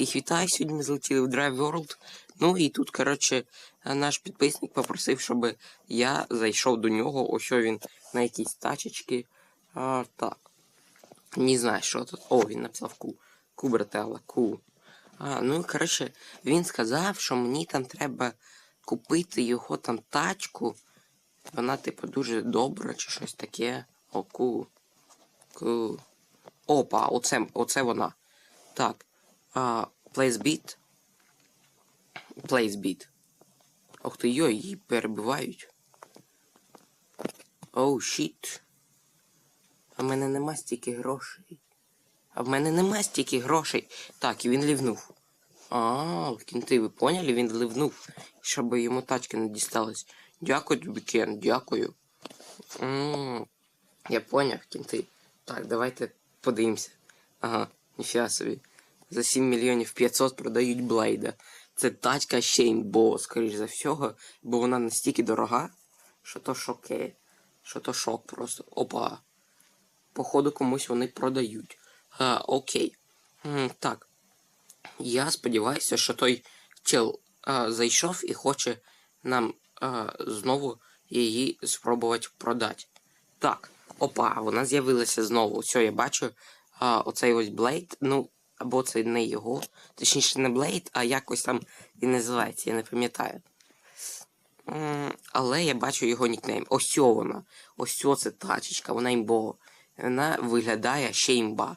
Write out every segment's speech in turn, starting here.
Всіх вітаю, сьогодні ми злетіли в Drive World. Ну і тут, коротше, наш підписник попросив, щоб я зайшов до нього. Ось він на якійсь тачечки. А, так. Не знаю, що тут. О, він написав ку. Ку, брателла, ку. А, ну, і коротше, він сказав, що мені там треба купити його там тачку. Вона, типу, дуже добра чи щось таке. О, ку. Ку. Опа, оце, оце вона. Так. А, place beat. Place beat. Ох ти йой, її перебивають. Оу, щіт. А в мене нема стільки грошей. А в мене нема стільки грошей. Так, і він лівнув. А, кінти, ви поняли? Він ливнув, щоб йому тачки не дісталось. Дякую тобі, дякую. м я поняв, кінти. Так, давайте подивимося. Ага, ніфіга собі. За 7 мільйонів 500 продають Блейда. Це тачка ще імбо, скоріш за всього, бо вона настільки дорога, що то шоке. Що то шок просто. Опа. Походу комусь вони продають. А, окей. М, так. Я сподіваюся, що той чел а, зайшов і хоче нам а, знову її спробувати продати. Так, опа, вона з'явилася знову. Все, я бачу а, оцей ось Блейд. Ну, або це не його. Точніше, не Блейд, а якось там він називається, я не пам'ятаю. Але я бачу його нікнейм. Ось вона. Ось це тачечка, вона імбо. Вона виглядає ще імба.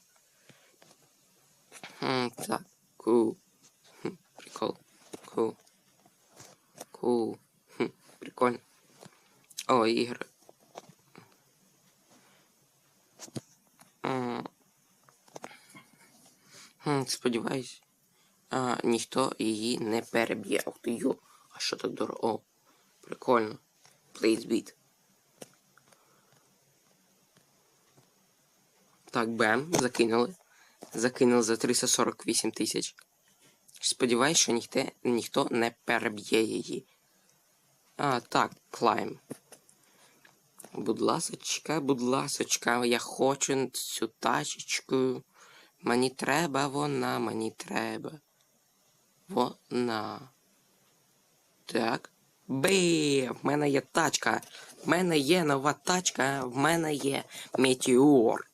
Так, ку. Прикол. Ку. Ку. Хм, Прикольно. О, ігри. Сподіваюсь, ніхто її не переб'є. Ох ти йо, а що так дорого? О, прикольно. Please beat. Так, бем, закинули. Закинули за 348 тисяч. Сподіваюсь, що ніхто, ніхто не переб'є її. А, так, клайм. Будь ласочка, будь ласочка, я хочу цю тачечку. Мені треба вона, мені треба. Вона. Так. Бі! В мене є тачка. В мене є нова тачка. В мене є метеор.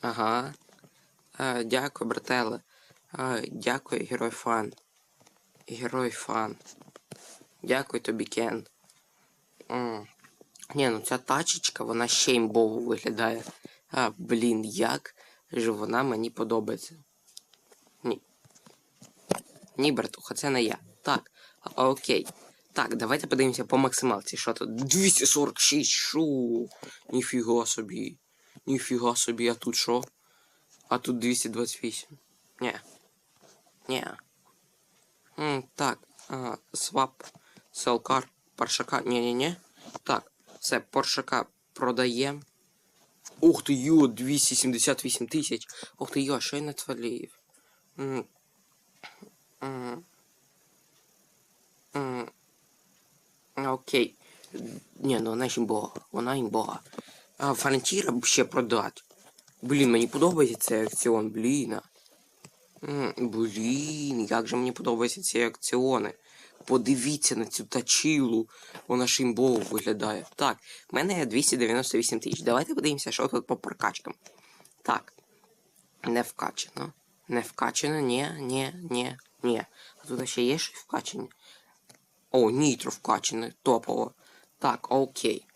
Ага. А, дякую, брателе. А, дякую, герой фан. Герой фан. Дякую тобі, Кен. М. Ні, ну ця тачечка, вона ще імбово виглядає. А, блін, як же вона мені подобається. Ні. Ні, братуха, це не я. Так, окей. Так, давайте подивимося по максималці. Що тут? 246, шу. Ніфіга собі. Ніфіга собі, а тут що? А тут 228. Ні. Ні. М, так, а, свап, селкар, паршака. Ні-ні-ні. Так, все, паршака продаємо. Ух ти йо, 278 тисяч. Ух ти йо, що я натворив. М. Окей. Ні, ну вона ж імбога. Вона імбога. А фронтіра б ще продати. Блін, мені подобається цей акціон, блін. Блін, як же мені подобаються ці акціони. Подивіться на цю тачілу. Вона ж імбово виглядає. Так, в мене 298 тисяч. Давайте подивимося, що тут по прокачкам. Так. Не вкачано. Не вкачано, ні, ні, ні, ні. А тут ще є щось вкачане. О, нітро вкачане, топово. Так, окей.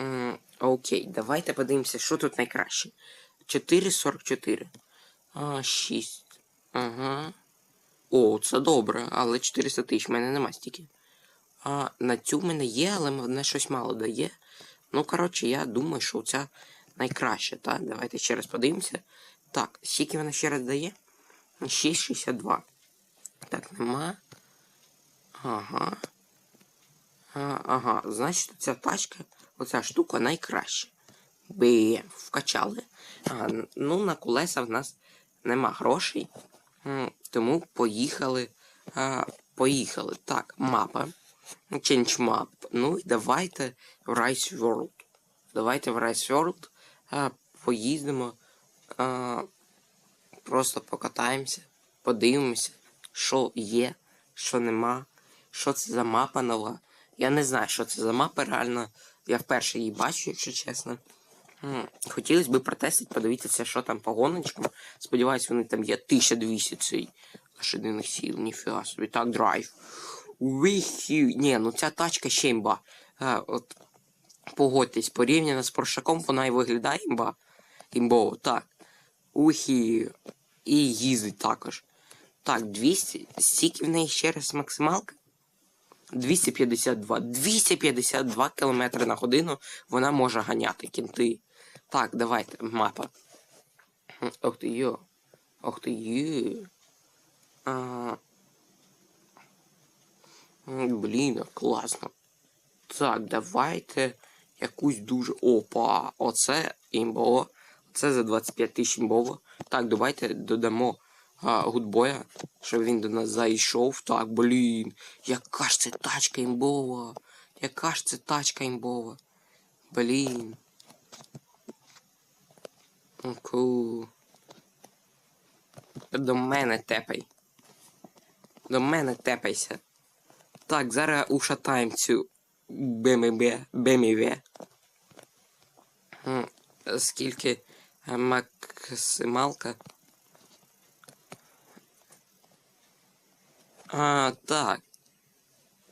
М, окей, давайте подивимося, що тут найкраще. 4,44. А, 6. Ага. О, це добре, але 400 тисяч в мене нема стільки. А на цю в мене є, але мене щось мало дає. Ну, коротше, я думаю, що ця найкраща, так? Давайте ще раз подивимося. Так, скільки вона ще раз дає? 6,62. Так, нема. Ага. А, ага, значить, ця тачка, оця штука найкраща. Бі, вкачали. А, ну, на колеса в нас нема грошей. М, Тому поїхали. А, поїхали. Так, мапа. Change map. Ну і давайте в Rice World. Давайте в Rice World а, поїздимо. А, просто покатаємося, подивимося, що є, що нема, що це за мапа нова. Я не знаю, що це за мапа реально. Я вперше її бачу, якщо чесно. Хотілося б протестити, подивитися, що там по гоночкам. Сподіваюсь, вони там є 1200 цей лошадиних сіл, ніфіга собі. Так, драйв. Вихі. Ні, ну ця тачка ще імба. А, от, погодьтесь, порівняно з Поршаком, вона і виглядає імба. Імбово, так. Ухі. І їздить також. Так, 200. Стільки в неї ще раз максималка? 252. 252 км на годину вона може ганяти кінти. Так, давайте, мапа. Ох ти йо. Ох ти йо. А... Блін, класно. Так, давайте якусь дуже. Опа! Оце імбово. Це за 25 тисяч імбово. Так, давайте додамо а, гудбоя, щоб він до нас зайшов. Так, блін. Яка ж це тачка імбова? Яка ж це тачка імбова? Блін. Ку. До мене тепай. До мене тепайся. Так, зараз ушатаємо цю БМВ. БМВ. Скільки е, максималка? А, так.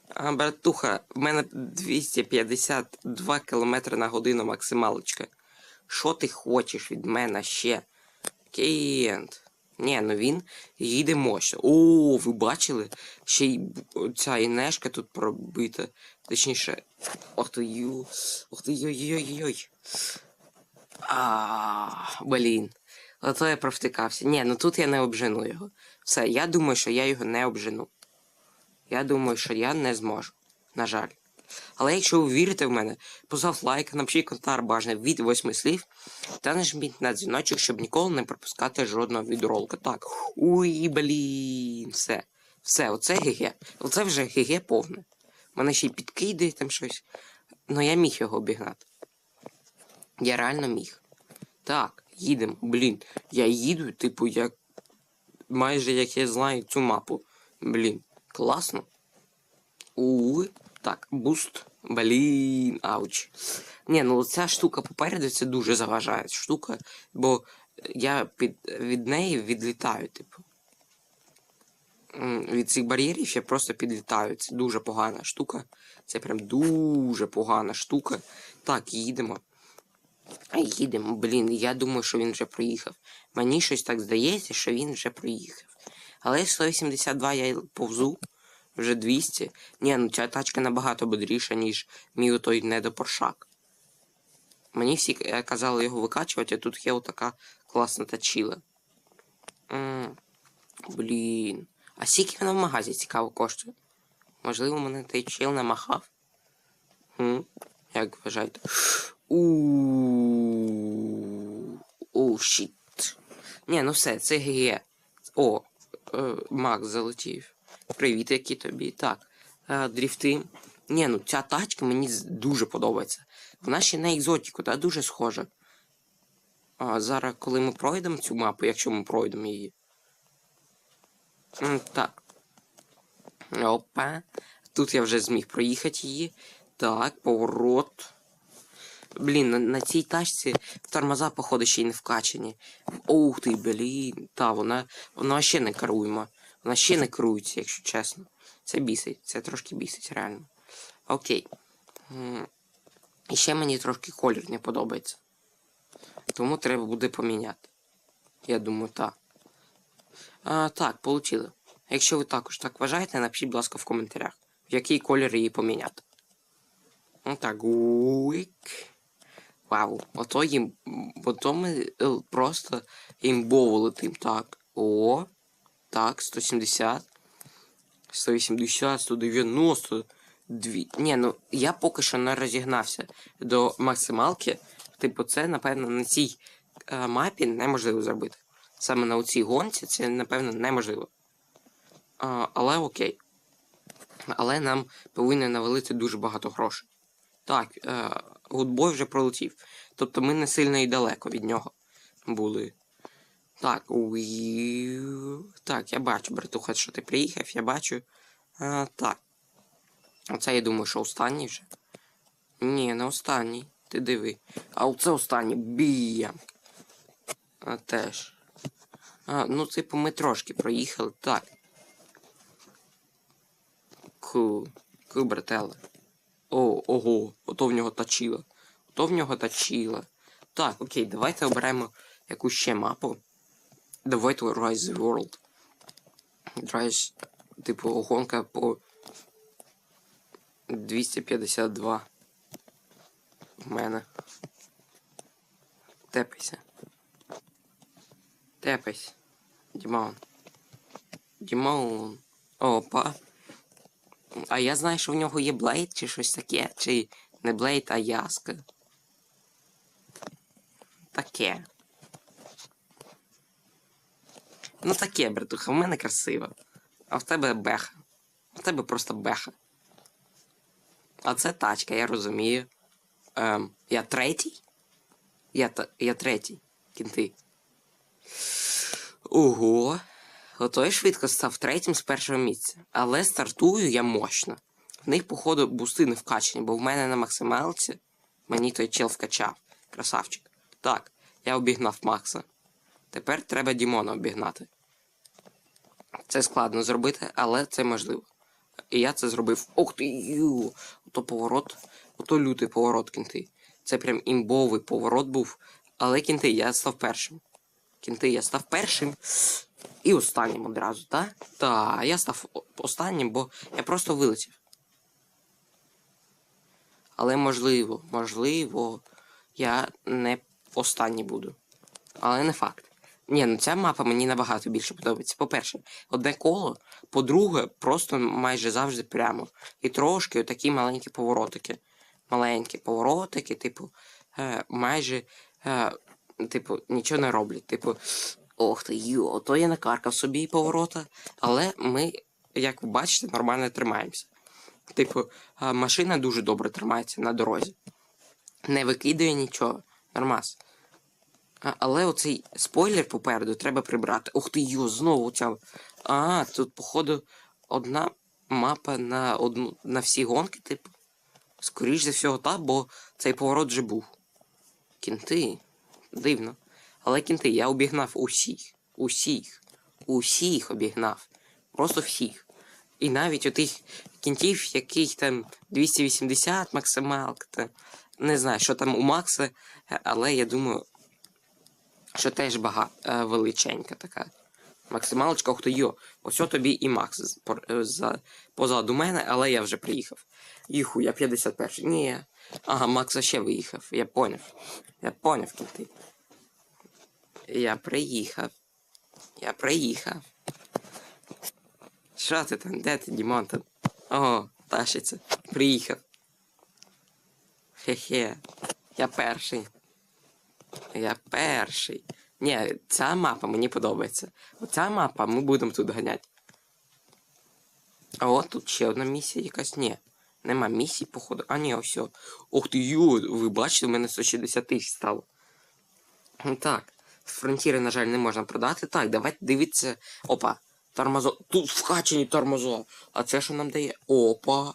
А, братуха, в мене 252 км на годину максималочка. Що ти хочеш від мене ще? Кент. Ні, ну він їде мощно. О, ви бачили? Ще й ця інешка тут пробита. Точніше. Ох ти ю. Ох ти йой-йой-йой. А, блін. Ото я провтикався. Ні, ну тут я не обжену його. Все, я думаю, що я його не обжену. Я думаю, що я не зможу. На жаль. Але якщо ви вірите в мене, постав лайк, напишіть коментар бажано від восьми слів та нажміть на дзвіночок, щоб ніколи не пропускати жодного відеоролика. Так. Уй, блін. Все. Все, оце ГГ. Оце вже ГГ повне. У мене ще й підкидає там щось. Ну я міг його обігнати. Я реально міг. Так, їдемо. Блін. Я їду, типу, як. Майже як я знаю цю мапу. Блін. Класно. Уй. Так, буст. Блін, ауч. Ні, ну ця штука попереду це дуже заважає штука, бо я під, від неї відлітаю, типу. Від цих бар'єрів я просто підлітаю. Це дуже погана штука. Це прям дуже погана штука. Так, їдемо. Їдемо, блін, я думаю, що він вже проїхав. Мені щось так здається, що він вже проїхав. Але 182 я повзу, вже 200. Ні, ну ця тачка набагато бодріша, ніж мій той недопоршак. Мені всі е, казали його викачувати, а тут є отака класна тачіла. Блін. А скільки вона в магазі цікаво коштує? Можливо, мене той чел намахав? Хм? Як вважаєте? Оу, щіт. Ні, ну все, це ГГ. О, е, Макс залетів. Привіт, які тобі. Так. Е, дріфти. Ні, ну ця тачка мені дуже подобається. Вона ще на екзотіку, та дуже схожа. А зараз, коли ми пройдемо цю мапу, якщо ми пройдемо її. Так. Опа. Тут я вже зміг проїхати її. Так, поворот. Блін, на, на цій тачці тормоза, походу, ще й не вкачані. Ух ти, блін. Та, вона, вона ще не керуємо. Вона ще не керується, якщо чесно. Це бісить, це трошки бісить, реально. Окей. І ще мені трошки колір не подобається. Тому треба буде поміняти. Я думаю, так. А, так, получили. Якщо ви також так вважаєте, напишіть, будь ласка, в коментарях, в який колір її поміняти. Ну так, гуик. Вау, ото їм. Ото ми е, просто імбово летим. Так. О. Так, 170. 180, 190. Дві. Ні, ну я поки що не розігнався до максималки. Типу, це, напевно, на цій е, мапі неможливо зробити. Саме на цій гонці це, напевно, неможливо. А, але окей. Але нам повинні навалити дуже багато грошей. Так, е, гудбой вже пролетів. Тобто ми не сильно і далеко від нього були. Так, уї... Так, я бачу, братуха, що ти приїхав, я бачу. А, так. Оце я думаю, що останній вже. Ні, не останній. Ти диви. А оце останній. Бія. А теж. А, ну, типу, ми трошки проїхали. Так. Ку. Ку, брателе. О, ого, ото в нього тачило. Ото в нього тачило. Так, окей, давайте оберемо якусь ще мапу. Давайте Rise the World. Rise, типу, гонка по 252. В мене. Тепайся. Тепайся. Дімон. Дімон. Опа. А я знаю, що в нього є блейд чи щось таке. Чи не блейд, а яска. Таке. Ну таке, братуха, в мене красиво. А в тебе беха. В тебе просто беха. А це тачка, я розумію. Ем, я третій? Я, я третій. Кінти. Ого. Ото я швидко став третім з першого місця. Але стартую я мощно. В них, походу, бусти не вкачані, бо в мене на максималці мені той чел вкачав. Красавчик. Так, я обігнав Макса. Тепер треба Дімона обігнати. Це складно зробити, але це можливо. І я це зробив. Ох ти! ю! Ото поворот, ото лютий поворот кінти. Це прям імбовий поворот був. Але кінти, я став першим. Кінти, я став першим. І останнім одразу, так? Так, я став останнім, бо я просто вилетів. Але можливо, можливо, я не останній буду. Але не факт. Ні, ну ця мапа мені набагато більше подобається. По-перше, одне коло, по-друге, просто майже завжди прямо. І трошки такі маленькі поворотики. Маленькі поворотики, типу, е, майже, е, типу, нічого не роблять. Типу, ох ти, йо, то я накаркав собі поворота, але ми, як ви бачите, нормально тримаємося. Типу, е, машина дуже добре тримається на дорозі. Не викидає нічого. Нормас. А, але оцей спойлер попереду треба прибрати. Ух ти, йо, знову ця. А, тут, походу, одна мапа на одну на всі гонки, типу. Скоріш за всього, так, бо цей поворот вже був. Кінти. Дивно. Але кінти, я обігнав усіх. Усіх. Усіх обігнав. Просто всіх. І навіть у тих кінтів, яких там 280 максималка, та не знаю, що там у Макса, але я думаю, що теж багато е, величенька така. Максималочка, ох ти йо. Ось тобі і Макс е, за, позаду мене, але я вже приїхав. Їху, я 51. Ні. Ага, Макса ще виїхав. Я поняв. Я поняв кінти. Я приїхав. Я приїхав. Що ти там? Де ти, Дімон там? О, тащиться. Приїхав. Хе-хе. Я перший. Я перший. Ні, ця мапа мені подобається. Оця мапа ми будемо тут ганяти. А от тут ще одна місія якась. Ні. Нема місії, походу. А ні, ось. о. Ух ти, ю, ви бачите, у мене 160 тисяч стало. Ну, Так. Фронтіри, на жаль, не можна продати. Так, давайте дивіться. Опа. Тормозо. Тут вкачані тормозо. А це що нам дає? Опа.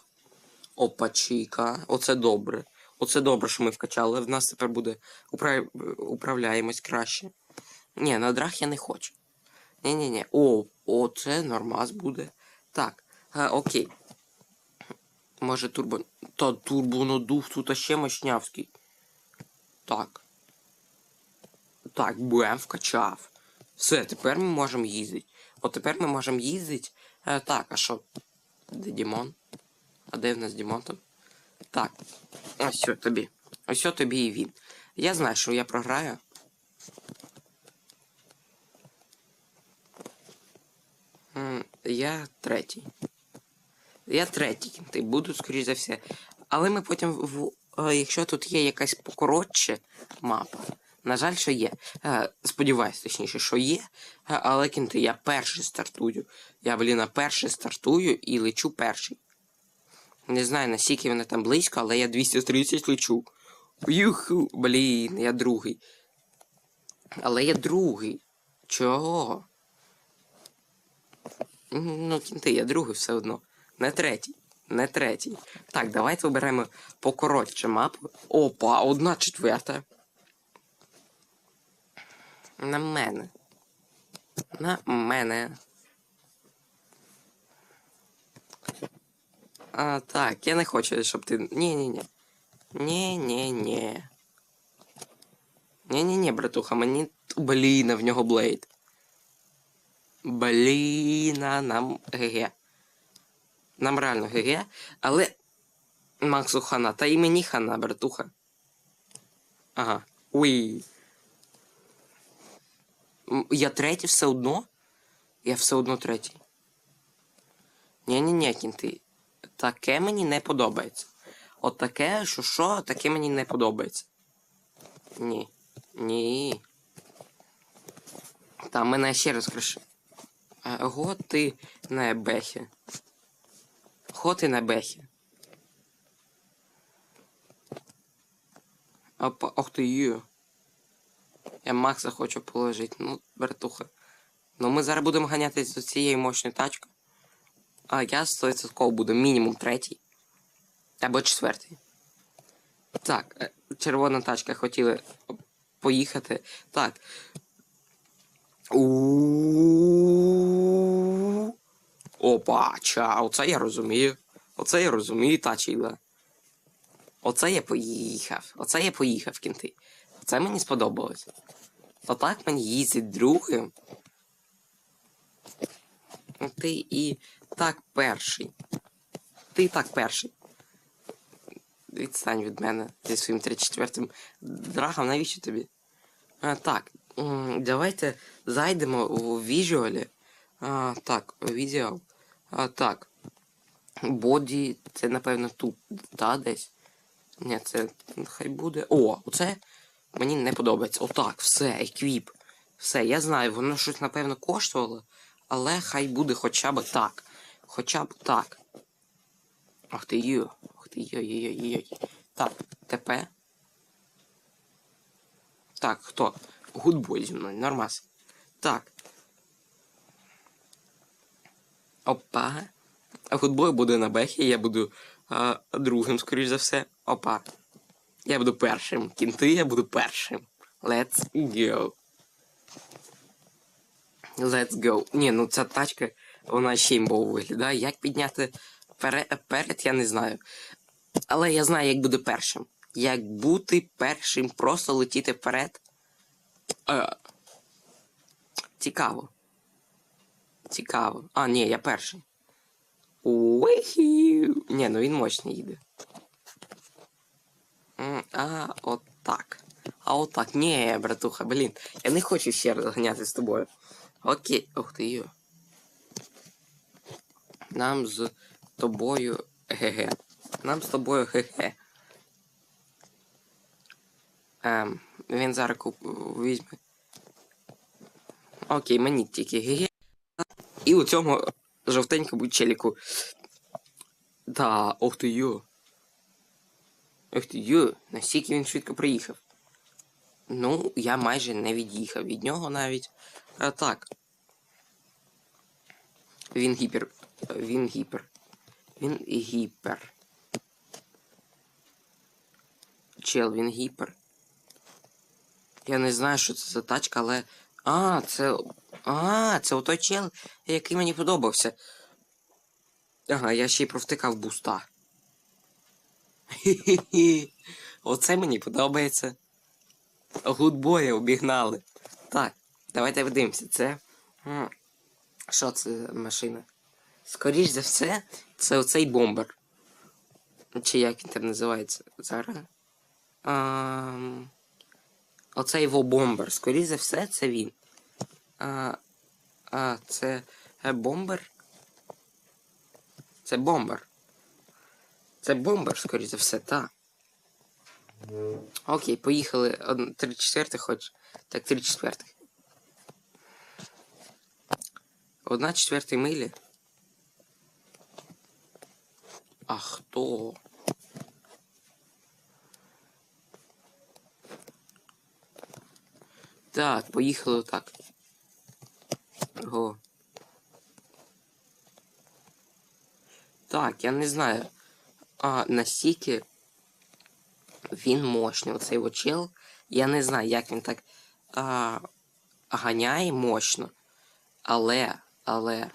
Опа, чіка. Оце добре. Оце добре, що ми вкачали. В нас тепер буде управ... управляємось краще. Ні, на драх я не хочу. Ні-ні-ні. О, оце нормас буде. Так, а, окей. Може турбо. Та турбонадув тут ще мощнявський. Так. Так, БМ вкачав. Все, тепер ми можемо їздити. От тепер ми можемо їздити. Е, так, а що? Де Дімон? А де в нас Дімон там? Так. Ось що тобі. Ось що тобі і він. Я знаю, що я програю. Я третій. Я третій. Ти буду, скоріш за все. Але ми потім, в, е, якщо тут є якась покоротше мапа, на жаль, що є. Е, Сподіваюсь, точніше, що є. Е, Але кінти, я перший стартую. Я, блін, перший стартую і лечу перший. Не знаю, наскільки вони там близько, але я 230 лечу. Юху, блін, я другий. Але я другий. Чого? Ну, кінти, я другий все одно. Не третій. Не третій. Так, давайте виберемо покоротше мапу. Опа, одна четверта. На мене. На мене. А, так, я не хочу, щоб ти. Ні-ні-ні. Ні-ні-ні. Ні-ні-ні, братуха, мені. Блін, в нього блейд. Бліна, нам ГГ. Нам реально ГГ, але. Максу хана, та і мені хана, братуха. Ага. Уй. Я третій все одно? Я все одно третій. Ні-ні-ні, кінти. Таке мені не подобається. От таке, що що, таке мені не подобається. Ні. Ні. Та мене ще раз криш. Го ти на бехі. Го ти на бехі. Опа, ох ти ю. Я Макса хочу положити. Ну, братуха. Ну ми зараз будемо ганятися до цієї мощної тачки. А я 100% буду мінімум третій. Або четвертий. Так, е, червона тачка хотіли поїхати. Так. У. Опа, ча, оце я розумію. Оце я розумію, тачіла. Оце я поїхав. Оце я поїхав кінти. Оце мені сподобалось. То так мені їздить другим. Ти і так перший. Ти так перший. Відстань від мене зі своїм 34-м драгом, навіщо тобі? А, так, давайте зайдемо у візуалі. А, так, візуал. А, так. Боді, це напевно тут, та десь. Ні, це хай буде. О, оце мені не подобається. Отак, все, еквіп. Все, я знаю, воно щось, напевно, коштувало, але хай буде хоча б так. Хоча б так. Ах ти йо. Ах ти йой-йой-йой. Так, ТП. Так, хто? Гудбой зі мною, нормас. Так. Опа. Гудбой буде на бехі, я буду а, другим, скоріш за все. Опа. Я буду першим. Кінти я буду першим. Let's go. Let's go. Ні, ну ця тачка, вона ще імбово виглядає. Як підняти перед, я не знаю. Але я знаю, як буде першим. Як бути першим, просто летіти вперед. Е, цікаво. Цікаво. А, ні, я перший. Уихі. Ні, ну він мощний їде. А, от так. А от так. Ні, братуха, блін. Я не хочу ще раз ганяти з тобою. Окей. Ух ти йо. Нам з тобою ГГ. Нам з тобою ГГ. Ем, він зараз куп... візьме. Окей, мені тільки ГГ. І у цьому жовтенькому челіку. Да, ох ти йо. Ох ти йо, настільки він швидко приїхав. Ну, я майже не від'їхав від нього навіть. А, так. Він гіпер. Він гіпер. Він гіпер. Чел, він гіпер. Я не знаю, що це за тачка, але. А, це. А, це отой чел, який мені подобався. Ага, я ще й провтикав буста. Оце мені подобається. Гудбоя обігнали. Так, давайте подивимося. Це. Що це машина? Скоріш за все, це оцей бомбер. Чи як він там називається? Зараз. А, оцей його бомбер. Скоріш за все, це він. А, а це е, бомбер? Це бомбер. Це бомбер, скоріш за все, так. Окей, поїхали. Три четвертих хоч. Так, три четвертих. Одна четвертої милі. А хто? Так, поїхали отак. Ого. Так, я не знаю. А настільки він мощний. Оцей от чел. Я не знаю, як він так а, ганяє мощно. Але, але.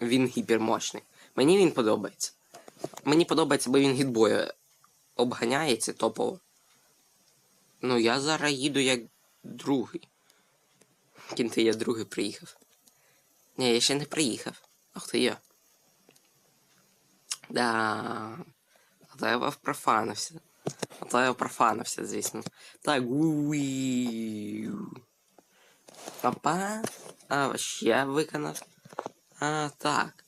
Він гіпермощний. Мені він подобається. Мені подобається, бо він гідбою обганяється топово. Ну, я зараз їду як другий. Кінти я другий приїхав. Ні, я ще не приїхав. Ах ти я. Да. А то я профанився. То я профанився, звісно. Так, уі. Опа. А, ще виконав. А, так.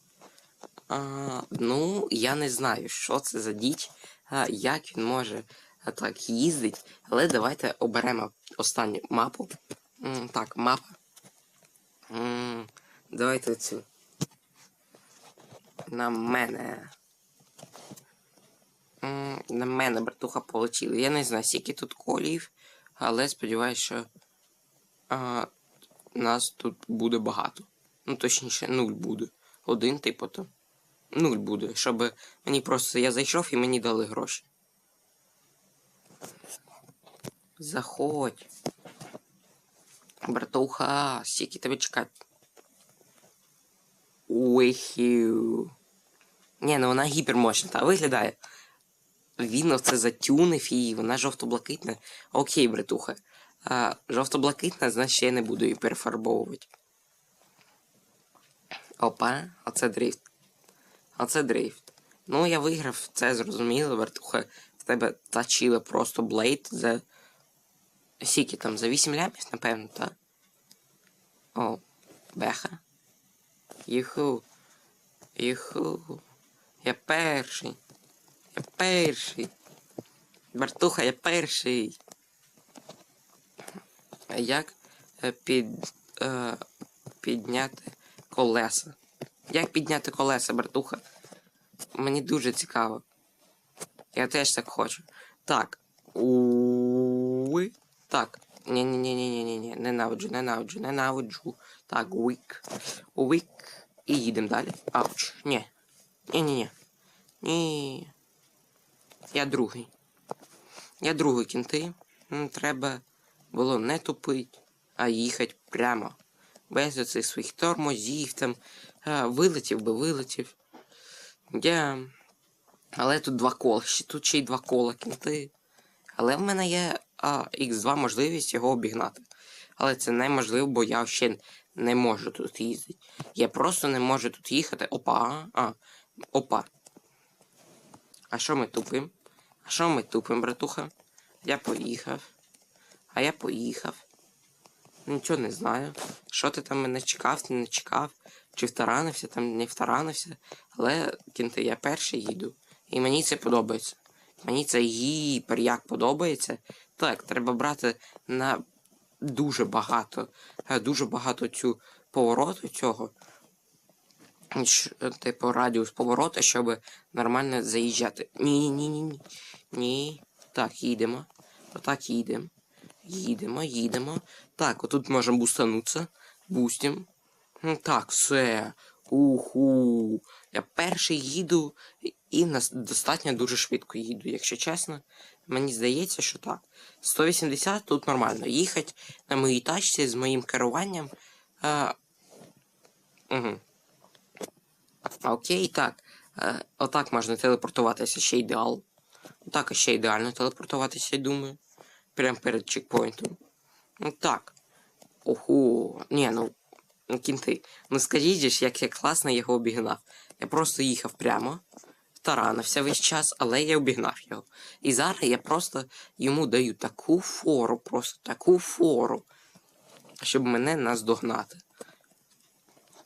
А, ну, я не знаю, що це за діч, а, як він може а, так їздить. Але давайте оберемо останню мапу. М, так, мапа. М, давайте цю. На мене. М, На мене, братуха, полетіли. Я не знаю, скільки тут колів, але сподіваюся, що а, нас тут буде багато. Ну, точніше, нуль буде. Один, типу, то. Нуль буде, щоб мені просто я зайшов і мені дали гроші. Заходь. Братуха, скільки тебе чекати? Уихю. Ні, ну вона гіпермощна, та виглядає. Він оце затюнив її, вона жовто-блакитна. Окей, братуха. А, жовто-блакитна, значить я не буду її перефарбовувати. Опа, оце дрифт. Оце дрифт. Ну, я виграв, це зрозуміло, братуха. В тебе тачили просто блейд за. Скільки там, за 8 лямів, напевно, так? О, беха. Юху. Юху. Я перший. Я перший. Бартуха, я перший. А Як е, під, е, підняти колеса? Як підняти колеса, братуха? Мені дуже цікаво. Я теж так хочу. Так. Уи. Так. Ні-ні-ні-ні-ні-ні. Ненавиджу, ненавиджу, ненавиджу. Так, уик. Уик. І їдемо далі. Ауч. Ні. Ні-ні-ні. Ні. Я другий. Я другий кінти. Треба було не тупить, а їхати прямо. Без оцих своїх тормозів там. А, вилетів би, вилетів. Я... Але тут два кола. Тут ще й два кола кінти. Але в мене є а, X2 можливість його обігнати. Але це неможливо, бо я ще не можу тут їздити. Я просто не можу тут їхати. Опа. А, опа. А що ми тупим? А що ми тупим, братуха? Я поїхав. А я поїхав. Нічого не знаю. Що ти там мене чекав, не чекав, чи втаранився, там не втаранився. Але кінти, я перший їду. І мені це подобається. Мені це гіпер як подобається. Так, треба брати на дуже багато, е, дуже багато цю повороту цього. Типу радіус повороту, щоб нормально заїжджати. Ні, ні, ні, ні. Ні. Так, їдемо. Отак їдемо. Їдемо, їдемо. Так, отут можемо бустанутися. Бустім. Так, все. Уху. Я перший їду і достатньо дуже швидко їду, якщо чесно. Мені здається, що так. 180 тут нормально. Їхати на моїй тачці з моїм керуванням. А... Угу. Окей, так. Е, отак можна телепортуватися ще ідеал. Так, ще ідеально телепортуватися, я думаю. Прямо перед чекпоінтом. Ну так. Оху. Ні, ну. ну, Кінти. Ну скажіть ж, як я класно його обігнав. Я просто їхав прямо, таранився весь час, але я обігнав його. І зараз я просто йому даю таку фору, просто таку фору, щоб мене наздогнати.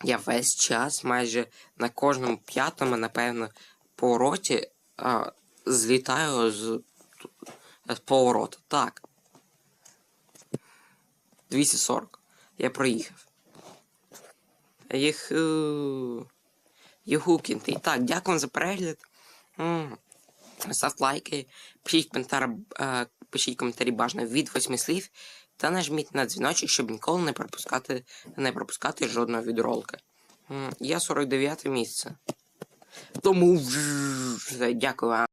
Я весь час, майже на кожному п'ятому, напевно, повороті а, злітаю з, з повороту. Так. 240. Я проїхав. Їху. Юху кінти. Так, дякую за перегляд. М. ставте лайки, пишіть коментар, е, пишіть коментарі бажано від восьми слів та нажміть на дзвіночок, щоб ніколи не пропускати, не пропускати жодного відеоролика. М, Я 49 місце. Тому дякую вам.